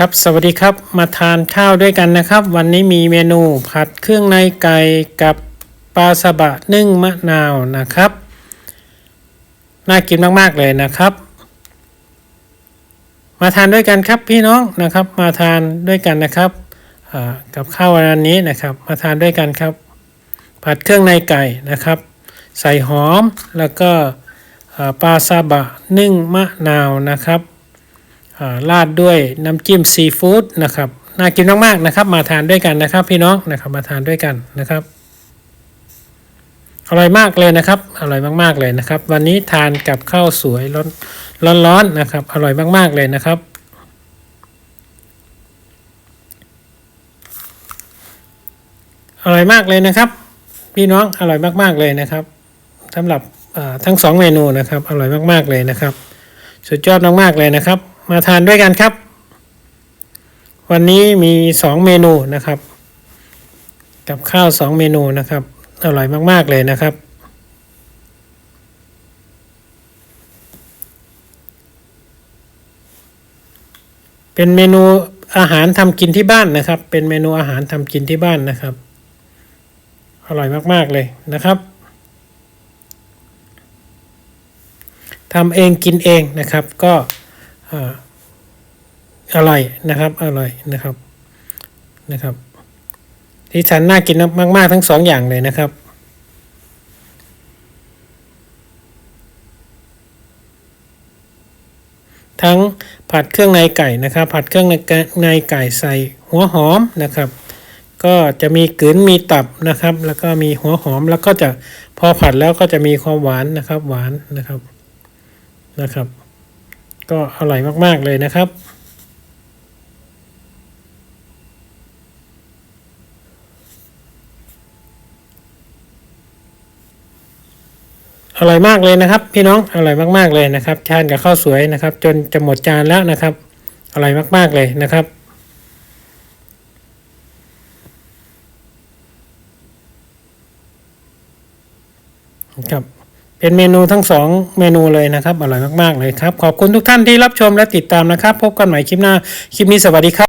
ครับสวัสดีครับมาทานข้าวด้วยกันนะครับ วันนี้มีเมนูผัดเครื่องในไก่กับปลาสบะนึ่งมะนาวนะครับ น่ากินมากๆเลยนะครับ มาทานด้วยกันครับพี่น้องนะครับ มาทานด้วยกันนะครับกับข้าววันนี้นะครับ มาทานด้วยกันครับ ผัดเครื่องในไก่นะครับ ใส่หอมแล้วก็ปลาซาบะนึ่งมะนาวนะครับ ราดด้วยน้ำจิ้มซีฟู้ดนะครับน่ากินมากๆนะครับ มาทานด้วยกันนะครับ พี่น้องนะครับมาทานด้วยกันนะครับอร่อยมากเลยนะครับ อร่อยมากๆเลยนะครับ วันนี้ทานกับข้าวสวยร้อนร้อนๆนะครับ อร่อยมากๆเลยนะครับ อร่อยมากเลยนะครับ พี่น้องอร่อยมากๆเลยนะครับสำหรับทั้งสองเมนูนะครับ อร่อยมากๆเลยนะครับ สุดยอดมากๆเลยนะครับ มาทานด้วยกันครับ วันนี้มีสองเมนูนะครับ กับข้าวสองเมนูนะครับ อร่อยมาก ๆ เลยนะครับ เป็นเมนูอาหารทำกินที่บ้านนะครับ เป็นเมนูอาหารทำกินที่บ้านนะครับ อร่อยมาก ๆ เลยนะครับทำเองกินเองนะครับก็ อร่อยนะครับ อร่อยนะครับนะครับที่สันน่ากินมากๆทั้งสองอย่างเลยนะครับทั้งผัดเครื่องในไก่นะครับ ผัดเครื่องในในไก่ใส่หัวหอมนะครับ ก็จะมีกลืนมีตับนะครับ แล้วก็มีหัวหอมแล้วก็จะพอผัดแล้วก็จะมีความหวานนะครับ หวานนะครับนะครับ ก็อร่อยมากๆเลยนะครับ อร่อยมากเลยนะครับ พี่น้องอร่อยมากๆเลยนะครับทานกับข้าวสวยนะครับ จนจะหมดจานแล้วนะครับอร่อยมากๆเลยนะครับครับเป็นเมนูทั้งสองเมนูเลยนะครับ อร่อยมากๆเลยครับ ขอบคุณทุกท่านที่รับชมและติดตามนะครับ พบกันใหม่คลิปหน้า คลิปนี้สวัสดีครับ